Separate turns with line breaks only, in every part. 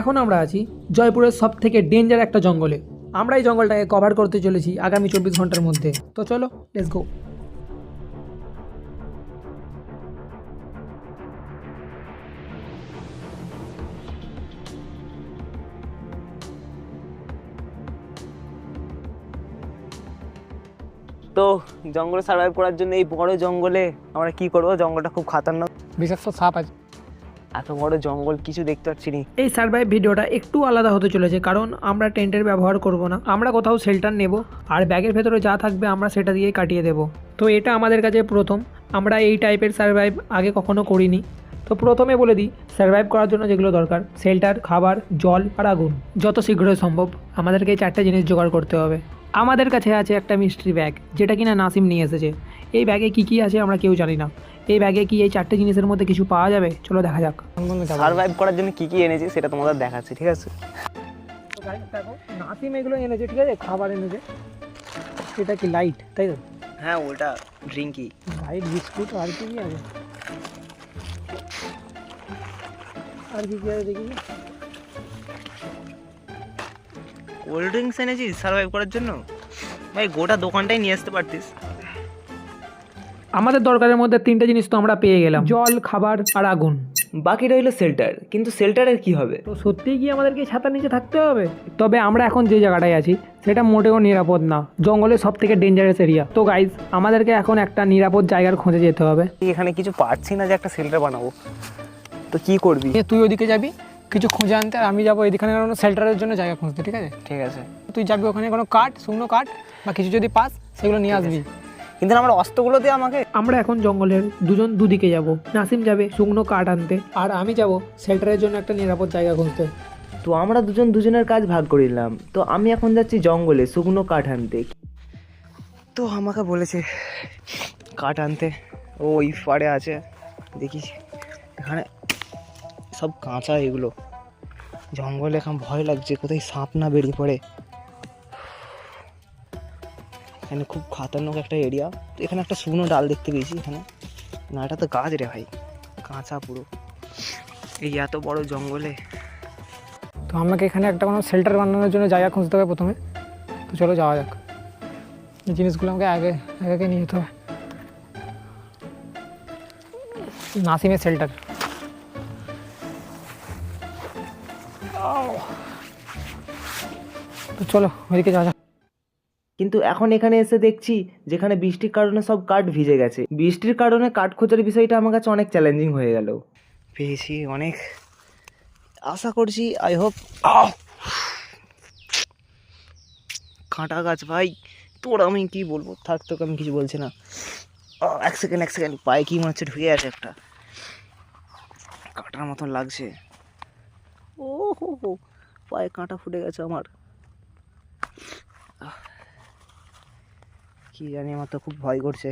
এখন আমরা আছি জয়পুরের সব থেকে ডেঞ্জার একটা জঙ্গলে। আমরা এই জঙ্গলটাকে কভার করতে চলেছি আগামী চব্বিশ ঘণ্টার মধ্যে। তো চলো লেটস গো
তো জঙ্গলে সার্ভাইভ করার জন্য এই বড় জঙ্গলে আমরা কি করব? জঙ্গলটা খুব খাতারনাক।
বিষাক্ত সাপ আছে।
এত বড় জঙ্গল, কিছু দেখতে পাচ্ছি নি।
এই সার্ভাইভ ভিডিওটা একটু আলাদা হতে চলেছে, কারণ আমরা টেন্টের ব্যবহার করব না। আমরা কোথাও শেল্টার নেব, আর ব্যাগের ভেতরে যা থাকবে আমরা সেটা দিয়েই কাটিয়ে দেব। তো এটা আমাদের কাছে প্রথম। আমরা এই টাইপের সার্ভাইভ আগে কখনো করিনি। তো প্রথমে বলে দিই সার্ভাইভ করার জন্য যেগুলো দরকার শেল্টার খাবার, জল আর আগুন। যত শীঘ্রই সম্ভব আমাদেরকে চারটে জিনিস জোগাড় করতে হবে। আমাদের কাছে আছে একটা মিস্ট্রি ব্যাগ যেটা কিনা নাসিম নিয়ে এসেছে। এই ব্যাগে কি কি আছে আমরা কেউ জানি না। এই ব্যাগে কি এই চারটে জিনিসের মধ্যে কিছু পাওয়া যাবে? চলো দেখা যাক।
সার্ভাইভ করার জন্য কি কি এনেছি সেটা তোমাদের দেখাচ্ছি ঠিক আছে?
নাসিম এগুলো এনেছে ঠিক আছে? খাবার এনেছে। এটা কি লাইট তাই তো?
হ্যাঁ ওটা ড্রিঙ্কি
লাইট বিস্কুট আর কি কি আছে? আর কি কি আছে দেখি
কোল্ড ড্রিঙ্কস এনেছিস সার্ভাইভ করার জন্য? ভাই গোটা দোকানটাই নিয়ে আসতে পারতিস।
আমাদের দরকারের মধ্যে তিনটে জিনিস তো আমরা পেয়ে গেলাম। জল খাবার আর আগুন।
বাকি রইল শেল্টার কিন্তু শেল্টারের কি হবে?
তো সত্যিই কি আমাদেরকে ছাতার নিচে থাকতে হবে? তবে আমরা এখন যে জায়গাটায় আছি সেটা মোটেও নিরাপদ না। জঙ্গলের সব থেকে ডেঞ্জারাস এরিয়া তো গাইজ আমাদেরকে এখন একটা নিরাপদ জায়গার খোঁজে যেতে হবে।
এখানে কিছু পারছি না যে একটা শেল্টার বানাবো। তো কি করবি?
তুই ওদিকে যাবি কিছু খুঁজে আনতে আর আমি যাব এদিকে কোনো শেল্টারের জন্য জায়গা খুঁজতে ঠিক আছে?
ঠিক আছে।
তুই যাবি ওখানে কোনো কাঠ শুকনো কাঠ বা কিছু যদি পাস সেগুলো নিয়ে আসবি।
কিন্তু আমার অস্ত্রগুলো দিয়ে আমাকে
আমরা এখন জঙ্গলের দুজন দুদিকে যাব। নাসিম যাবে শুকনো কাঠ আনতে আর আমি যাব শেল্টারের জন্য একটা নিরাপদ জায়গা খুঁজতে।
তো আমরা দুজন দুজনের কাজ ভাগ করে নিলাম। তো আমি এখন যাচ্ছি জঙ্গলে শুকনো কাঠ আনতে। তো আমাকে বলেছে কাঠ আনতে। ও ওই পাড়ে আছে। দেখিস এখানে সব কাঁচা এগুলো। জঙ্গলে এখন ভয় লাগছে কোথায় সাপ না বেরিয়ে পড়ে। এখানে খুব খাতারনাক একটা এরিয়া তো এখানে একটা শুকনো ডাল দেখতে পেয়েছি এখানে। না, এটা তো গাছ রে ভাই। কাঁচা পুরো। এই এত বড় জঙ্গলে।
তো আমাকে এখানে একটা কোনো শেল্টার বানানোর জন্য জায়গা খুঁজতে হবে প্রথমে। তো চলো যাওয়া যাক। এই জিনিসগুলো আমাকে আগে আগে আগে নিয়ে যেতে হবে। নাসিমের শেল্টার তো চলো, ওইদিকে যাওয়া যাক।
কিন্তু এখন এখানে এসে দেখছি যেখানে বৃষ্টির কারণে সব কাঠ ভিজে গেছে। বৃষ্টির কারণে কাঠ খোঁজার বিষয়টা আমার কাছে অনেক চ্যালেঞ্জিং হয়ে গেল। পেয়েছি অনেক। আশা করছি আই হোপ কাঁটা গাছ ভাই, তোর আমি কি বলব? থাক, তোকে আমি কিছু বলছি না। এক সেকেন্ড এক সেকেন্ড পায়ে কি মনে হচ্ছে ঢুকে আছে একটা। কাঁটার মতন লাগছে। ও হো হো পায়ে কাঁটা ফুটে গেছে আমার। কি জানি আমার তো খুব ভয় করছে।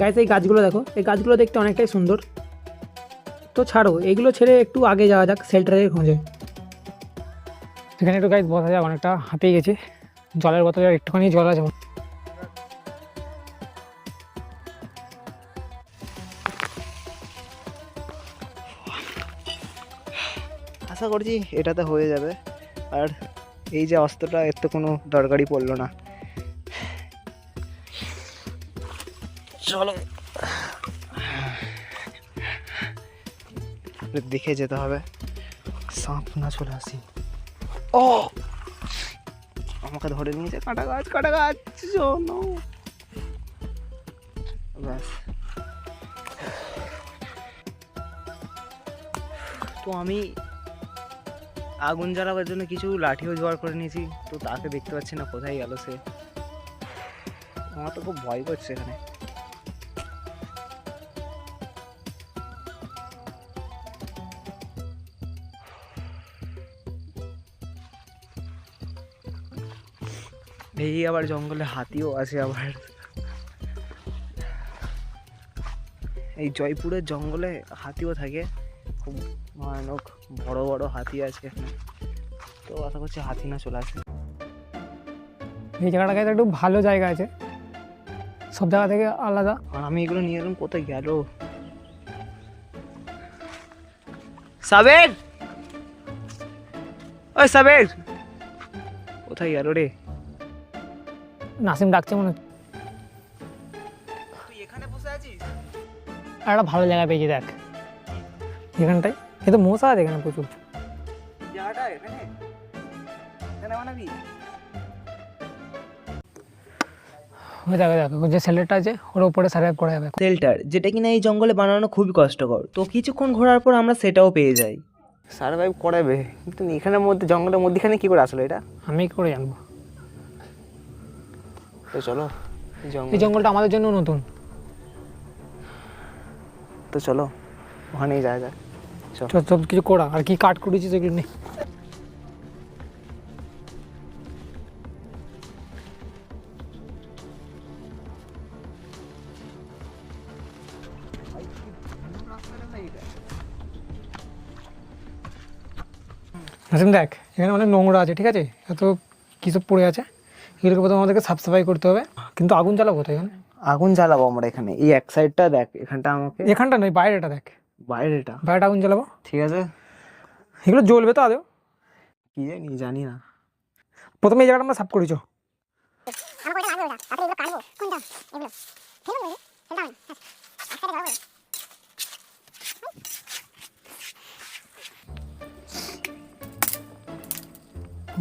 গাইস এই গাছগুলো দেখো, এই গাছগুলো দেখতে অনেকটাই সুন্দর। তো ছাড়ো এগুলো ছেড়ে একটু আগে যাওয়া যাক শেল্টারের খোঁজে।
এখানে একটু গাইজ বসা যাক অনেকটা হাঁপিয়ে গেছে। জলের বোতলে একটুখানি জল আছে।
আশা করছি এটাতে হয়ে যাবে। আর এই যে অস্ত্রটা এর তো কোনো দরকারই পড়ল না। চলো। দেখে যেতে হবে। সাপ না চলে আসি। ও! আমাকে ধরে নিয়েছে কাটা গাছ কাটা গাছ ব্যাস। তো আমি আগুন জ্বালাবার জন্য কিছু লাঠিও জোগাড় করে নিয়েছি, তো তাকে দেখতে পাচ্ছি না, কোথায় গেল সে? আমার তো খুব ভয় করছে এখানে। এই আবার জঙ্গলে হাতিও আছে আবার। এই জয়পুরের জঙ্গলে হাতিও থাকে। খুব ভয়ানক বড় বড় হাতি আছে। এখানে তো আশা করছি হাতি না চলে আসে।
এই জায়গাটাকে একটু ভালো জায়গা আছে। সব জায়গা থেকে আলাদা।
আর আমি এগুলো নিয়ে এলাম কোথায় গেল? সাবের ওই সাবের কোথায় গেল রে?
নাসিম ডাকছে মনে হচ্ছে।
তুই এখানে বসে আছিস?
আর একটা ভালো জায়গা পেয়েছি দেখ। এখানটায় কিন্তু মশা আছে এখানে প্রচুর। ওই দেখো দেখো যে আছে ওর উপরে সার্ভাইভ করা যাবে।
শেল্টার যেটা কিনা এই জঙ্গলে বানানো খুবই কষ্টকর। তো কিছুক্ষণ ঘোরার পর আমরা সেটাও পেয়ে যাই। সার্ভাইভ করাবে কিন্তু এখানের মধ্যে জঙ্গলের মধ্যেখানে কি করে আসলো এটা?
আমি কি করে জানব?
তো চলো
এই
জঙ্গল।
জঙ্গলটা আমাদের জন্য নতুন।
তো চলো ওখানেই যাওয়া যাক।
সব সব কিছু করা আর কি কাট করেছি সেগুলো নেই নাসিম দেখ এখানে অনেক নোংরা আছে ঠিক আছে? এত কিছু পড়ে আছে? এগুলোকে প্রথমে আমাদেরকে সাফ সাফাই করতে হবে। কিন্তু আগুন জ্বালাবো কোথায় এখানে?
আগুন জ্বালাবো আমরা এখানে। এই এক সাইডটা দেখ এখানটা আমাকে
এখানটা নয় বাইরেটা দেখ।
বাইরেটা?
বাইরেটা আগুন জ্বালাবো।
ঠিক আছে।
এগুলো জ্বলবে তো আদৌ?
কি জানি জানি না।
প্রথমে এই জায়গাটা আমরা সাফ করেছ।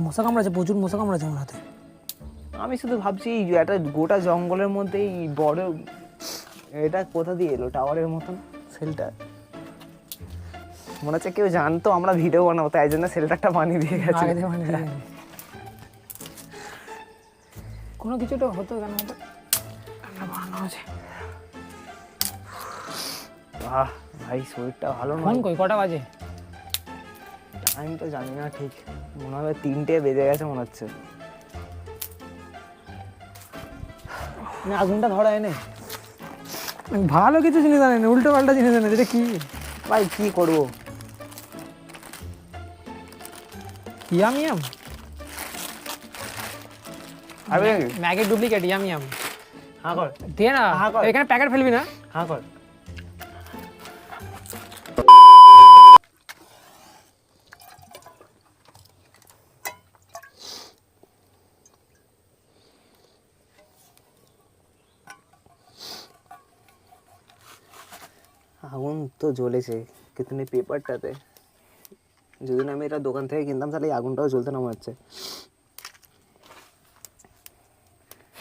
মশা কামড়াচ্ছে প্রচুর মশা কামড়াচ্ছে আমার হাতে।
আমি শুধু ভাবছি একটা গোটা জঙ্গলের মধ্যে এই বড় এটা কোথা দিয়ে এলো? টাওয়ারের মতন? সেলটা। মনে হচ্ছে কেউ জানতো আমরা ভিডিও বানাবো তাই জন্য সেলটারটা বানিয়ে দিয়ে গেছে।
কোনো কিছু তো হতো কেন হতো আছে
আহ ভাই শরীরটা ভালো
ফোন কই? কটা বাজে?
আমি তো জানি না ঠিক। মনে হবে তিনটে বেজে গেছে মনে হচ্ছে। না আগুনটা ধরা এনে
ভালো কিছু জিনিস জানে না উল্টো পাল্টা জিনিস জানে এটা কি?
ভাই কি করব?
Yum yum.
আরে
ম্যাগের ডুপ্লিকেট ইয়াম ইয়াম।
হ্যাঁ কর।
দিয়ে না
হ্যাঁ, কর।
এখানে প্যাকেট ফেলবি না?
হ্যাঁ কর। আগুন তো জ্বলেছে কিন্তু এই পেপারটাতে। যদি না আমি এটা দোকান থেকে কিনতাম তাহলে এই আগুনটাও জ্বলতে না মনে হচ্ছে।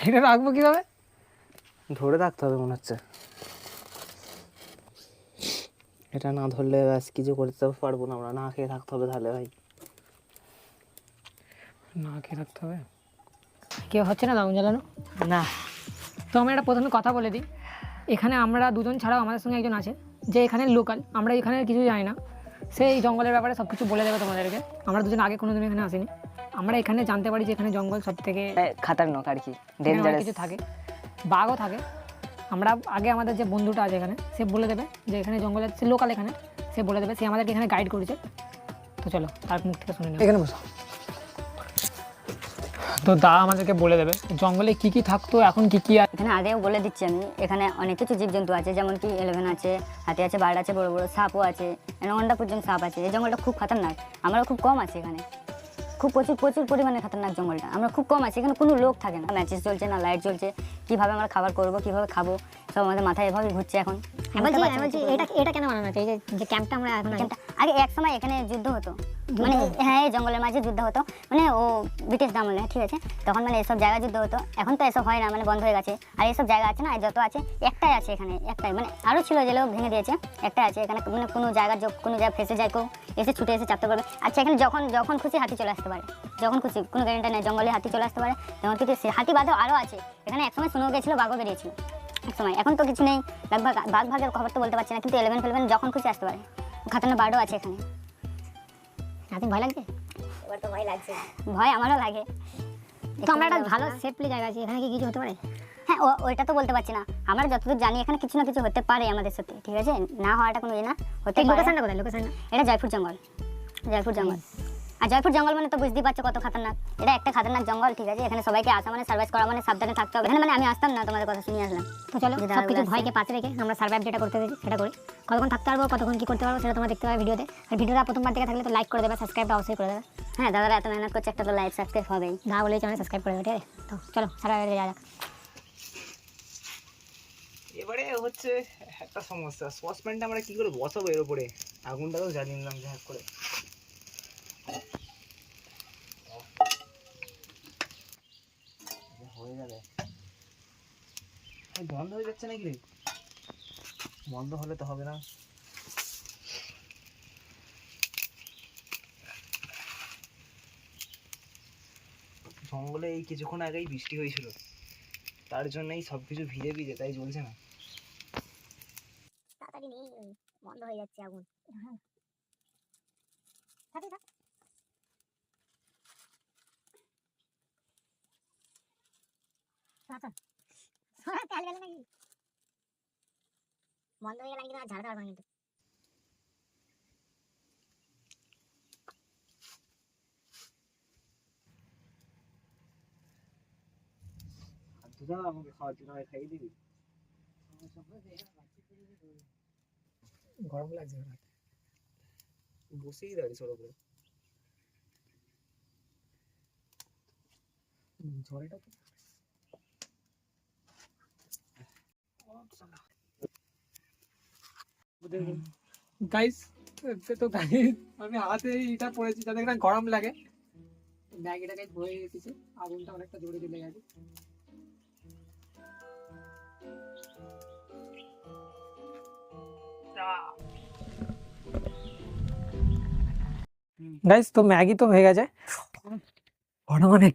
এটা রাখব কীভাবে?
ধরে রাখতে হবে মনে হচ্ছে। এটা না ধরলে ব্যাস কিছু করতে পারব না আমরা। না খেয়ে থাকতে হবে তাহলে ভাই।
না খেয়ে রাখতে হবে? কেউ হচ্ছে না দাম জ্বালানো?
না।
তো আমি একটা প্রথমে কথা বলে দিই। এখানে আমরা দুজন ছাড়াও আমাদের সঙ্গে একজন আছে। যে এখানে লোকাল আমরা এখানে কিছু জানি না। সে এই জঙ্গলের ব্যাপারে সব কিছু বলে দেবে তোমাদেরকে। আমরা দুজন আগে কোনোদিন এখানে আসিনি। আমরা এখানে জানতে পারি যে এখানে জঙ্গল সব থেকে
খাতারনাক আর কি
কিছু থাকে। বাঘও থাকে। আমরা আগে আমাদের যে বন্ধুটা আছে এখানে সে বলে দেবে যে এখানে জঙ্গলে সে লোকাল এখানে সে বলে দেবে সে আমাদেরকে এখানে গাইড করেছে। তো চলো তার মুখ থেকে শুনে নেব এখানে বসো। তো দা আমাদেরকে বলে দেবে, জঙ্গলে কি কি থাকতো, এখন কি কি
এখানে আগেও বলে দিচ্ছি আমি, এখানে অনেক কিছু জীবজন্তু আছে, যেমন কি এলেভেন আছে, হাতি আছে বার্ড আছে, বড় বড় সাপও আছে অনেকটা পর্যন্ত সাপ আছে, এই জঙ্গলটা খুব খতরনাক আমরা খুব কম আছে এখানে। খুব প্রচুর প্রচুর পরিমাণে খতরনাক জঙ্গলটা, আমরা খুব কম আছি, এখানে কোনো লোক থাকে না ম্যাচেস চলছে না লাইট চলছে কীভাবে আমরা খাবার করব কীভাবে খাব সব আমাদের মাথায় এভাবে ঘুরছে এখন।
বলছি এটা এটা কেন বানানো হচ্ছে? যে যে ক্যাম্পটা আমরা এখন
আগে এক সময় এখানে যুদ্ধ হতো। মানে হ্যাঁ এই জঙ্গলের মাঝে যুদ্ধ হতো। মানে ও ব্রিটিশ আমলে ঠিক আছে? তখন মানে এসব জায়গায় যুদ্ধ হতো। এখন তো এসব হয় না মানে বন্ধ হয়ে গেছে। আর এইসব জায়গা আছে না যত আছে একটাই আছে এখানে একটাই। মানে আরও ছিল যেগুলো ভেঙে দিয়েছে একটাই আছে। এখানে মানে কোনো জায়গা কোনো জায়গায় ফেসে যায় কেউ এসে ছুটে এসে চাপতে পারবে। আচ্ছা এখানে যখন যখন খুশি হাতি চলে আসতে পারে। যখন খুশি কোনো গ্যারেন্টি নেই জঙ্গলে হাতি চলে আসতে পারে। তখন কিন্তু সে হাতি বাদেও আরও আছে। এখানে একসময় শুনেও গেছিল বাঘও বেরিয়েছিল। এক সময় এখন তো কিছু নেই। বাঘ ভাগ বাঘ ভাগের খবর তো বলতে পারছি না কিন্তু ইলেভেন ফেলেভেন যখন খুশি আসতে পারে। খাতানা বার্ডও আছে এখানে।
আপনি ভয় লাগছে?
ভয় আমারও লাগে।
তো আমরা একটা ভালো সেফলি জায়গা আছে এখানে কি কিছু হতে পারে?
হ্যাঁ ওইটা তো বলতে পারছি না। আমরা যতদূর জানি এখানে কিছু না কিছু হতে পারে আমাদের সাথে ঠিক আছে? না হওয়াটা কোনো ইয়ে না হতে
লোকেশনটা কোথায়? লোকেশনটা
এটা জয়পুর জঙ্গল। জয়পুর জঙ্গল। আর জয়পুর জঙ্গল মানে তো বুঝতেই পারছ কত খাতারনাক। এটা একটা খাতারনাক জঙ্গল ঠিক আছে? এখানে সবাইকে আসা মানে সার্ভাইস করা মানে সাবধানে থাকতে হবে। এখানে মানে আমি আসতাম না তোমাদের কথা শুনে আসলাম।
তো চলো সব কিছু ভয়কে পাশে রেখে আমরা সার্ভাইভ যেটা করতে দিই সেটা করি। কতক্ষণ থাকতে পারব কতক্ষণ কি করতে পারব সেটা তোমরা দেখতে পাবে ভিডিওতে। আর ভিডিওটা প্রথমবার দেখে থাকলে তো লাইক করে দেবে সাবস্ক্রাইবটা অবশ্যই করে দেবে।
হ্যাঁ দাদারা এত মেহনত করছে একটা তো লাইক সাবস্ক্রাইব হবেই।
না বলেই চ্যানেল সাবস্ক্রাইব করে দেবে ঠিক আছে? তো চলো সার্ভাইভে যাওয়া যাক।
এবারে হচ্ছে একটা সমস্যা সসপ্যানটা আমরা কি করে বসাবো এর উপরে? আগুনটাকেও জ্বালিয়ে নিলাম যা করে। হয়ে বন্ধ হয়ে যাচ্ছে নাকি বন্ধ হলে তো হবে না। জঙ্গলে এই কিছুক্ষণ আগেই বৃষ্টি হয়েছিল। তার জন্যই সব কিছু ভিজে ভিজে, তাই জ্বলছে না।
বন্ধ হয়ে যাচ্ছে আগুন। বন্ধ হয়ে গেলে কিন্তু আর ঝাড়তে পারব না কিন্তু।
দুধ আমাকে খাওয়ার জন্য আমাকে খাইয়ে দিবি?
গরম লাগছে
বসেই দাঁড়িয়েছে ওর উপরে
ঝড়টা তো গাইস তো গাইস আমি হাতে এটা পড়েছি, যাতে না গরম লাগে। ম্যাগিটা গাইস হয়ে গেছে আগুনটা অনেকটা জোরে চলে গেছে। গাইস তো ম্যাগি তো হয়ে গেছে। অনেক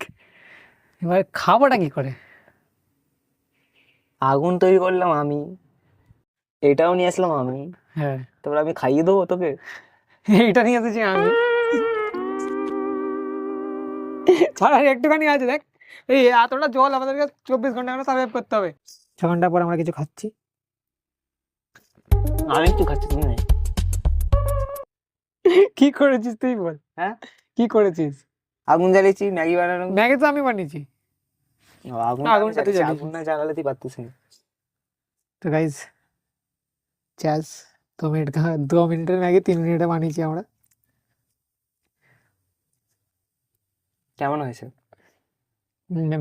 এবার খাবোটা কি করে?
আগুন তৈরি করলাম আমি। এটাও নিয়ে আসলাম আমি।
হ্যাঁ।
তারপর আমি খাইয়ে দেবো তোকে?
এটা নিয়ে এসেছি আমি। ছাড়া একটুখানি আছে দেখ। এই এতটা জল আমাদেরকে চব্বিশ ঘণ্টা করে সার্ভাইভ করতে হবে। ছ ঘণ্টা পর আমরা কিছু খাচ্ছি।
আমি একটু খাচ্ছি তুমি নাই।
কি করেছিস তুই বল?
হ্যাঁ?
কি করেছিস?
আগুন জ্বালিয়েছি ম্যাগি বানানো।
ম্যাগি তো আমি বানিয়েছি।
ও, আগুন
আগুন
আমি
সাথে
জ্বালিয়েছি,
জ্বালিয়েছি।
আগুন না জ্বালালে তুই পারতিস না
তো গাইজ চ্যাস দু মিনিট দু মিনিটের ম্যাগি তিন মিনিটে বানিয়েছি আমরা।
কেমন হয়েছে?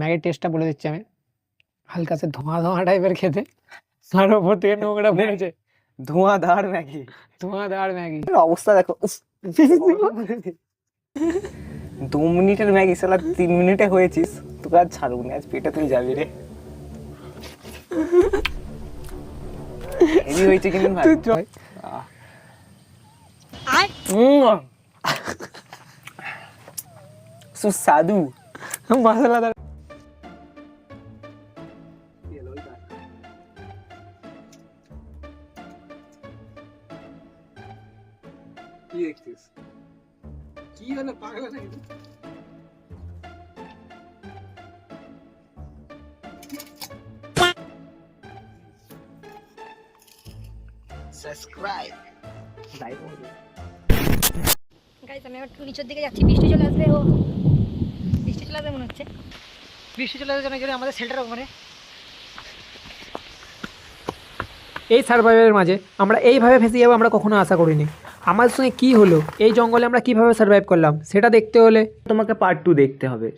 ম্যাগির টেস্টটা বলে দিচ্ছি আমি। হালকা সে ধোঁয়া ধোঁয়া টাইপের খেতে। আর ওপর থেকে নোংরা বেরোছে
ধোঁয়াধার ম্যাগি?
ধোঁয়াদার ম্যাগি।
অবস্থা দেখো। দু মিনিটের ম্যাগি সালা তিন মিনিটে হয়েছিস। তোকে আর ছাড়বো না আজ পেটে তুই যাবি রে হেভি হয়েছে কিন্তু ভাই
তুই জয়
উম। সাবস্ক্রাইব লাইক
গাইস আমি একটু নিচের দিকে যাচ্ছি বৃষ্টি চলে আসবে ও। বৃষ্টি চলে আসবে মনে হচ্ছে।
বৃষ্টি চলে যাওয়ার জন্য আমাদের শেল্টার ওখানে। এই সার্ভাইভের মাঝে আমরা এইভাবে ফেসে যাব আমরা কখনো আশা করিনি। আমার সঙ্গে কি হলো? এই জঙ্গলে আমরা কীভাবে সার্ভাইভ করলাম? সেটা দেখতে হলে
তোমাকে পার্ট টু দেখতে হবে।